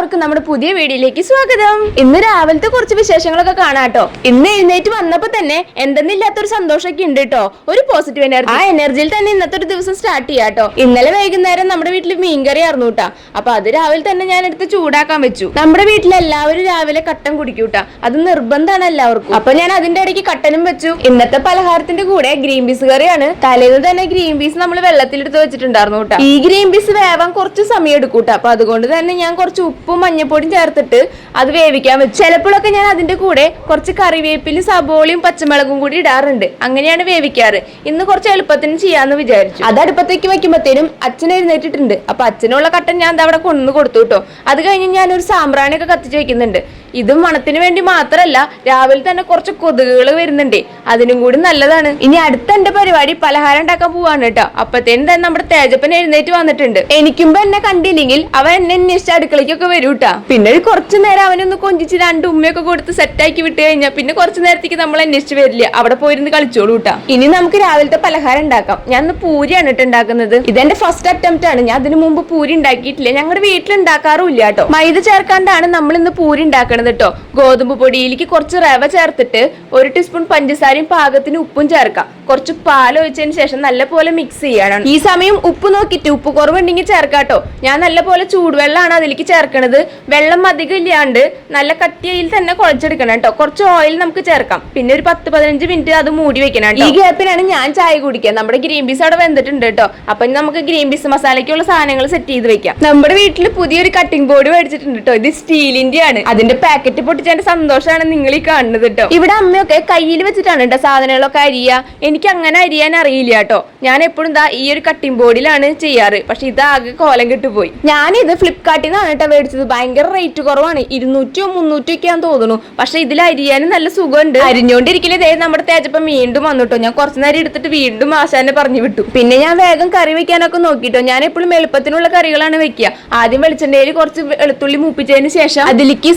എല്ലാവർക്കും നമ്മുടെ പുതിയ വീഡിയോയിലേക്ക് സ്വാഗതം. ഇന്ന് രാവിലത്തെ കുറച്ച് വിശേഷങ്ങളൊക്കെ കാണാട്ടോ ഇന്ന് എഴുന്നേറ്റ് വന്നപ്പോ തന്നെ എന്തെന്നില്ലാത്തൊരു സന്തോഷമൊക്കെ ഉണ്ട് കേട്ടോ. ഒരു പോസിറ്റീവ് എനർജി ആ എനർജിയിൽ തന്നെ ഇന്നത്തെ ഒരു ദിവസം സ്റ്റാർട്ട് ചെയ്യാട്ടോ ഇന്നലെ വൈകുന്നേരം നമ്മുടെ വീട്ടിൽ മീൻകറി ആയിരുന്നു കേട്ടാ. അപ്പൊ അത് രാവിലെ തന്നെ ഞാൻ എടുത്ത് ചൂടാക്കാൻ വെച്ചു. നമ്മുടെ വീട്ടിൽ എല്ലാവരും രാവിലെ കട്ടൻ കുടിക്കൂട്ടാ അത് നിർബന്ധമാണ് എല്ലാവർക്കും. അപ്പൊ ഞാൻ അതിന്റെ ഇടയ്ക്ക് കട്ടനും വെച്ചു. ഇന്നത്തെ പലഹാരത്തിന്റെ കൂടെ ഗ്രീൻ പീസ് കറിയാണ്. തലേന്ന് തന്നെ ഗ്രീൻ പീസ് നമ്മൾ വെള്ളത്തിലെടുത്ത് വെച്ചിട്ടുണ്ടായിരുന്നു കേട്ടോ. ഈ ഗ്രീൻ പീസ് വേവാൻ കുറച്ച് സമയം എടുക്കൂട്ടാ അപ്പൊ അതുകൊണ്ട് തന്നെ ഞാൻ കുറച്ച് ഉപ്പും മഞ്ഞപ്പൊടിയും ചേർത്തിട്ട് അത് വേവിക്കാൻ വെച്ചു. ചിലപ്പോഴൊക്കെ ഞാൻ അതിന്റെ കൂടെ കുറച്ച് കറിവേപ്പിലും സബോളയും പച്ചമുളകും കൂടി ഇടാറുണ്ട്. അങ്ങനെയാണ് വേവിക്കാറ്. ഇന്ന് കുറച്ച് എളുപ്പത്തിന് ചെയ്യാന്ന് വിചാരിച്ചു. അത് അടുപ്പത്തേക്ക് വെക്കുമ്പോഴത്തേനും അച്ഛൻ എഴുന്നേറ്റിട്ടുണ്ട്. അപ്പൊ അച്ഛനുള്ള കട്ടൻ ഞാൻ അവിടെ കൊണ്ടു കൊടുത്തു കേട്ടോ. അത് കഴിഞ്ഞ് ഞാനൊരു സാമ്പ്രാണിയൊക്കെ കത്തിച്ച് വെക്കുന്നുണ്ട്. ഇത് മണത്തിന് വേണ്ടി മാത്രല്ല രാവിലെ തന്നെ കുറച്ച് കൊതുകുകൾ വരുന്നുണ്ട്. അതിനും കൂടി നല്ലതാണ്. ഇനി അടുത്ത എന്റെ പരിപാടി പലഹാരം ഉണ്ടാക്കാൻ പോവാണ് കേട്ടോ. അപ്പത്തേനും തന്നെ നമ്മുടെ തേജപ്പൻ എഴുന്നേറ്റ് വന്നിട്ടുണ്ട്. എനിക്കുമ്പോ എന്നെ കണ്ടില്ലെങ്കിൽ അവൻ എന്നെ അന്വേഷിച്ച് അടുക്കളയ്ക്കൊക്കെ വരും കേട്ടാ പിന്നെ കുറച്ചു നേരം അവനൊന്ന് കൊഞ്ചിച്ച് രണ്ട് ഉമ്മയൊക്കെ കൊടുത്ത് സെറ്റാക്കി വിട്ട് കഴിഞ്ഞാൽ പിന്നെ കുറച്ചു നേരത്തേക്ക് നമ്മൾ അന്വേഷിച്ച് വരില്ല. അവിടെ പോയിരുന്ന് കളിച്ചോളൂ കേട്ടാ ഇനി നമുക്ക് രാവിലത്തെ പലഹാരം ഉണ്ടാക്കാം. ഞാൻ ഇന്ന് പൂരിയാണ് കേട്ടോ ഉണ്ടാക്കുന്നത്. ഇതെന്റെ ഫസ്റ്റ് അറ്റംപ്റ്റ് ആണ്. ഞാൻ അതിനു മുമ്പ് പൂരി ഉണ്ടാക്കിയിട്ടില്ല. ഞങ്ങളുടെ വീട്ടിൽ ഉണ്ടാക്കാറുമില്ല കേട്ടോ മൈദ ചേർക്കാണ്ടാണ് നമ്മൾ ഇന്ന് പൂരി ഉണ്ടാക്കണത് കേട്ടോ ഗോതമ്പ് പൊടിയിലേക്ക് കുറച്ച് റവ ചേർത്തിട്ട് ഒരു ടീസ്പൂൺ പഞ്ചസാരയും പാകത്തിന് ഉപ്പും ചേർക്കാം. കുറച്ച് പാൽ ഒഴിച്ചതിന് ശേഷം നല്ല പോലെ മിക്സ് ചെയ്യണം. ഈ സമയം ഉപ്പ് നോക്കിയിട്ട് ഉപ്പ് കുറവുണ്ടെങ്കിൽ ചേർക്കാം ചേർക്കാട്ടോ ഞാൻ നല്ല പോലെ ചൂടുവെള്ളമാണ് അതിലേക്ക് ചേർക്കണത്. വെള്ളം അധികം ഇല്ലാണ്ട് നല്ല കട്ടിയയിൽ തന്നെ കുഴച്ചെടുക്കണം കേട്ടോ കുറച്ച് ഓയിൽ നമുക്ക് ചേർക്കാം. പിന്നെ ഒരു പത്ത് പതിനഞ്ച് മിനിറ്റ് അത് മൂടി വെക്കണം ഈ ഗ്യാപ്പിലാണ് ഞാൻ ചായ കുടിക്കുക. നമ്മുടെ ഗ്രീൻ പീസ് അവിടെ വെന്തിട്ടുണ്ട് കേട്ടോ അപ്പൊ നമുക്ക് ഗ്രീൻ പീസ് മസാലയ്ക്കുള്ള സാധനങ്ങൾ സെറ്റ് ചെയ്ത് വെക്കാം. നമ്മുടെ വീട്ടിൽ പുതിയൊരു കട്ടിംഗ് ബോർഡ് മേടിച്ചിട്ടുണ്ട് കേട്ടോ ഇത് സ്റ്റീലിന്റെ ആണ് അതിന്റെ പാക്കറ്റ് പൊട്ടിച്ചതിന്റെ സന്തോഷമാണ് നിങ്ങൾ ഈ കാണുന്നത് കേട്ടോ ഇവിടെ അമ്മയൊക്കെ കയ്യിൽ വെച്ചിട്ടാണ് കേട്ടോ സാധനങ്ങളൊക്കെ അരിയ. എനിക്ക് അങ്ങനെ അരിയാൻ അറിയില്ല കേട്ടോ ഞാൻ എപ്പോഴും ഇതാ ഈ ഒരു കട്ടിംഗ് ബോർഡിലാണ് ചെയ്യാറ്. പക്ഷെ ഇതാകെ കോലം കിട്ടുപോയി. ഞാനിത് ഫ്ലിപ്കാർട്ടിൽ നിന്നാണ് കേട്ടോ മേടിച്ചത്. ഭയങ്കര റേറ്റ് കുറവാണ്. ഇരുന്നൂറ്റോ മുന്നൂറ്റോ ഒക്കെയാന്ന് തോന്നുന്നു. പക്ഷെ ഇതിൽ അരിയാനും നല്ല സുഖമുണ്ട്. അരിഞ്ഞോണ്ടിരിക്കലേ ദേ നമ്മുടെ തേജപ്പം വീണ്ടും വന്നിട്ടോ ഞാൻ കുറച്ച് നേരം എടുത്തിട്ട് വീണ്ടും ആശാനെ പറഞ്ഞു വിട്ടു. പിന്നെ ഞാൻ വേഗം കറി വെക്കാനൊക്കെ നോക്കിട്ടോ ഞാൻ എപ്പോഴും എളുപ്പത്തിനുള്ള കറികളാണ് വെക്കുക. ആദ്യം വെളിച്ചെണ്ണയിൽ കുറച്ച് വെളുത്തുള്ളി മൂപ്പിച്ചതിന് ശേഷം അതിലേക്ക്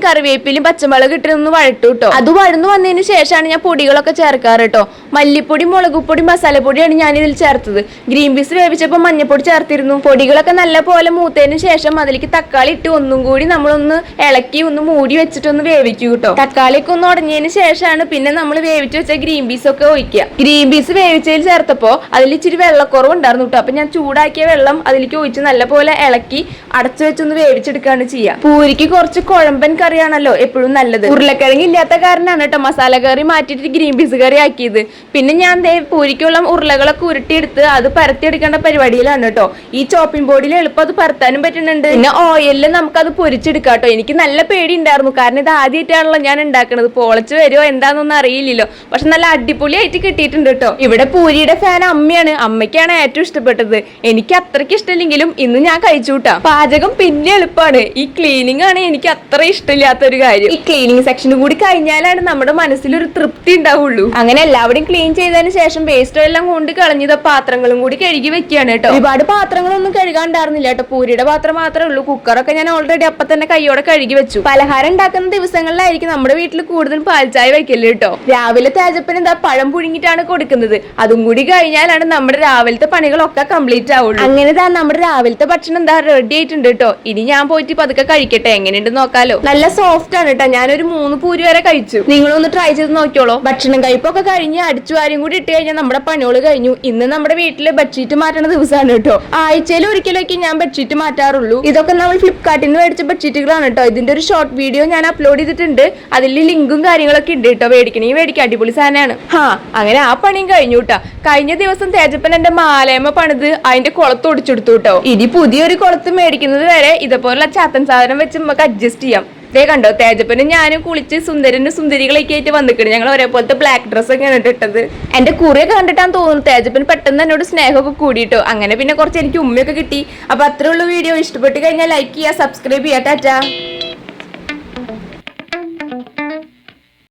കറിവേപ്പിലും പച്ചമുളക് ഇട്ടിരുന്ന് വഴട്ടു കേട്ടോ അത് വഴന്നു വന്നതിന് ശേഷമാണ് ഞാൻ പൊടികളൊക്കെ ചേർക്കാറ് കേട്ടോ മല്ലിപ്പൊടി മുളകുപൊടി മസാലപ്പൊടിയാണ് ഞാൻ ഇതിൽ ചേർത്തത്. ഗ്രീൻ പീസ് വേവിച്ചപ്പോൾ മഞ്ഞപ്പൊടി ചേർത്തിരുന്നു. പൊടികളൊക്കെ നല്ല പോലെ മൂത്തതിന് ശേഷം അതിലേക്ക് തക്കാളി ഇട്ട് ഒന്നും കൂടി നമ്മളൊന്ന് ഇളക്കി ഒന്ന് മൂടി വെച്ചിട്ടൊന്ന് വേവിക്കൂ കേട്ടോ തക്കാളിയൊക്കെ ഒന്ന് ഉടഞ്ഞതിന് ശേഷമാണ് പിന്നെ നമ്മൾ വേവിച്ച് വെച്ച ഗ്രീൻ പീസ് ഒക്കെ ഒഴിക്കുക. ഗ്രീൻ പീസ് വേവിച്ചതിൽ ചേർത്തപ്പോൾ അതിൽ ഇച്ചിരി വെള്ളക്കുറവ് ഉണ്ടായിരുന്നു കേട്ടോ അപ്പൊ ഞാൻ ചൂടാക്കിയ വെള്ളം അതിലേക്ക് ഒഴിച്ച് നല്ല പോലെ ഇളക്കി അടച്ചു വെച്ചൊന്ന് വേവിച്ചെടുക്കുകയാണ് ചെയ്യുക. പൂരിക്ക് കുറച്ച് കുഴമ്പൻ കറിയാണല്ലോ എപ്പോഴും നല്ലത്. ഉരുളക്കിഴങ്ങ് ഇല്ലാത്ത കാരണമാണ് കേട്ടോ മസാല കറി മാറ്റിയിട്ട് ഗ്രീൻ പീസ് കറി ആക്കിയത്. പിന്നെ ഞാൻ ദേ പൂരിക്കുള്ള ഉരുളകളൊക്കെ ഉരുട്ടിയെടുത്ത് അത് പരത്തിയെടുക്കേണ്ട പരിപാടിയിലാണ് കേട്ടോ. ഈ ചോപ്പിംഗ് ബോർഡിൽ എളുപ്പം അത് പരത്താനും പറ്റുന്നുണ്ട്. പിന്നെ ഓയിലിൽ നമുക്കത് പൊരിച്ചെടുക്കാം കേട്ടോ. എനിക്ക് നല്ല പേടി ഉണ്ടായിരുന്നു കാരണം ഇത് ആദ്യമായിട്ടാണല്ലോ ഞാൻ ഉണ്ടാക്കുന്നത് പോളച്ച് വരുമോ എന്താണെന്നൊന്നും അറിയില്ലല്ലോ. പക്ഷെ നല്ല അടിപൊളിയായിട്ട് കിട്ടിയിട്ടുണ്ട് കേട്ടോ. ഇവിടെ പൂരിയുടെ ഫാൻ അമ്മയാണ്. അമ്മയ്ക്കാണ് ഏറ്റവും ഇഷ്ടപ്പെട്ടത്. എനിക്ക് അത്രയ്ക്ക് ഇഷ്ടമില്ലെങ്കിലും ഇന്ന് ഞാൻ കഴിച്ചു കൂട്ടാ. പാചകം പിന്നെ എളുപ്പമാണ് ഈ ക്ലീനിങ് ആണ് എനിക്ക് അത്ര ഇഷ്ടമില്ലാത്ത ഒരു കാര്യം. ഈ ക്ലീനിങ് സെക്ഷനും കൂടി കഴിഞ്ഞാലാണ് നമ്മുടെ മനസ്സിലൊരു തൃപ്തി ഉണ്ടാവുള്ളൂ. അങ്ങനെ എല്ലാവരും ക്ലീൻ ചെയ്തതിന് ശേഷം വേസ്റ്റ് എല്ലാം കൊണ്ട് കളഞ്ഞത് പാത്രങ്ങളും കൂടി കഴുകി വെക്കുകയാണ് കേട്ടോ. ഒരുപാട് പാത്രങ്ങളൊന്നും കഴുകാണ്ടായിരുന്നില്ല കേട്ടോ. പൂരിയുടെ പാത്രം മാത്രമേ ഉള്ളൂ. കുക്കറൊക്കെ ഞാൻ ഓൾറെഡി അപ്പൊ തന്നെ കൈയോടെ കഴുകി വെച്ചു. പലഹാരം ഉണ്ടാക്കുന്ന ദിവസങ്ങളിലായിരിക്കും നമ്മുടെ വീട്ടിൽ കൂടുതൽ പാൽച്ചായ വെക്കൽ കേട്ടോ. രാവിലെ തേജപ്പന് എന്താ പഴം പുഴുങ്ങിട്ടാണ് കൊടുക്കുന്നത്. അതും കൂടി കഴിഞ്ഞാലാണ് നമ്മുടെ രാവിലത്തെ പണികളൊക്കെ കംപ്ലീറ്റ് ആവുള്ളൂ. അങ്ങനെ നമ്മുടെ രാവിലത്തെ ഭക്ഷണം എന്താ റെഡി ആയിട്ടുണ്ട് കേട്ടോ. ഇനി ഞാൻ പോയിട്ട് പതുക്കെ കഴിക്കട്ടെ. എങ്ങനെയുണ്ട് നോക്കാലോ. നല്ല സോഫ്റ്റ് ആണ് കേട്ടോ. ഞാനൊരു മൂന്ന് പൂരി വരെ കഴിച്ചു. നിങ്ങളൊന്ന് ട്രൈ ചെയ്ത് നോക്കിയോളൂ. ഭക്ഷണം കഴിപ്പൊക്കെ കഴിഞ്ഞ് അടിച്ചു വാരിയും കൂടി ഇട്ട് കഴിഞ്ഞാൽ നമ്മുടെ പണികൾ കഴിഞ്ഞു. ഇന്ന് നമ്മുടെ വീട്ടിൽ ബെഡ്ഷീറ്റ് മാറ്റണ ദിവസമാണ് കേട്ടോ. ആഴ്ചയിൽ ഒരിക്കലൊക്കെ ഞാൻ ബെഡ്ഷീറ്റ് മാറ്റാറുള്ളൂ. ഇതൊക്കെ നമ്മൾ ഫ്ലിപ്കാർട്ടിൽ നിന്ന് മേടിച്ച ബെഡ്ഷീറ്റുകളാണ് കേട്ടോ. ഇതിന്റെ ഒരു ഷോർട്ട് വീഡിയോ ഞാൻ അപ്ലോഡ് ചെയ്തിട്ടുണ്ട്. അതിൽ ലിങ്കും കാര്യങ്ങളൊക്കെ ഉണ്ട് കേട്ടോ. മേടിക്കണമെങ്കിൽ മേടിക്കാം അടിപൊളി സാധനമാണ്. ഹാ അങ്ങനെ ആ പണിയും കഴിഞ്ഞു കേട്ടോ കഴിഞ്ഞ ദിവസം തേജപ്പൻ എന്റെ മാലയമ്മ പണിത് അതിന്റെ കുളത്ത് ഒടിച്ചെടുത്തു കേട്ടോ ഇനി പുതിയൊരു കുളത്ത് മേടിക്കുന്നത് വരെ ഇതുപോലുള്ള ചാത്തൻ സാധനം വെച്ച് നമുക്ക് അഡ്ജസ്റ്റ് ചെയ്യാം. ദേ കണ്ടോ തേജപ്പനും ഞാനും കുളിച്ച് സുന്ദരനും സുന്ദരികളൊക്കെ ആയിട്ട് വന്നിക്കണം. ഞങ്ങൾ ഒരേപോലത്തെ ബ്ലാക്ക് ഡ്രസ് ഒക്കെയാണ് ഇട്ടത്. എന്റെ കുറിയൊക്കെ കണ്ടിട്ടാന്ന് തോന്നുന്നു തേജപ്പൻ പെട്ടെന്ന് എന്നോട് സ്നേഹമൊക്കെ കൂടിയിട്ടോ. അങ്ങനെ പിന്നെ കുറച്ച് എനിക്ക് ഉമ്മയൊക്കെ കിട്ടി. അപ്പൊ അത്രേ ഉള്ളൂ വീഡിയോ. ഇഷ്ടപ്പെട്ട് കഴിഞ്ഞാൽ ലൈക്ക് ചെയ്യുക സബ്സ്ക്രൈബ് ചെയ്യാം ടാറ്റാ.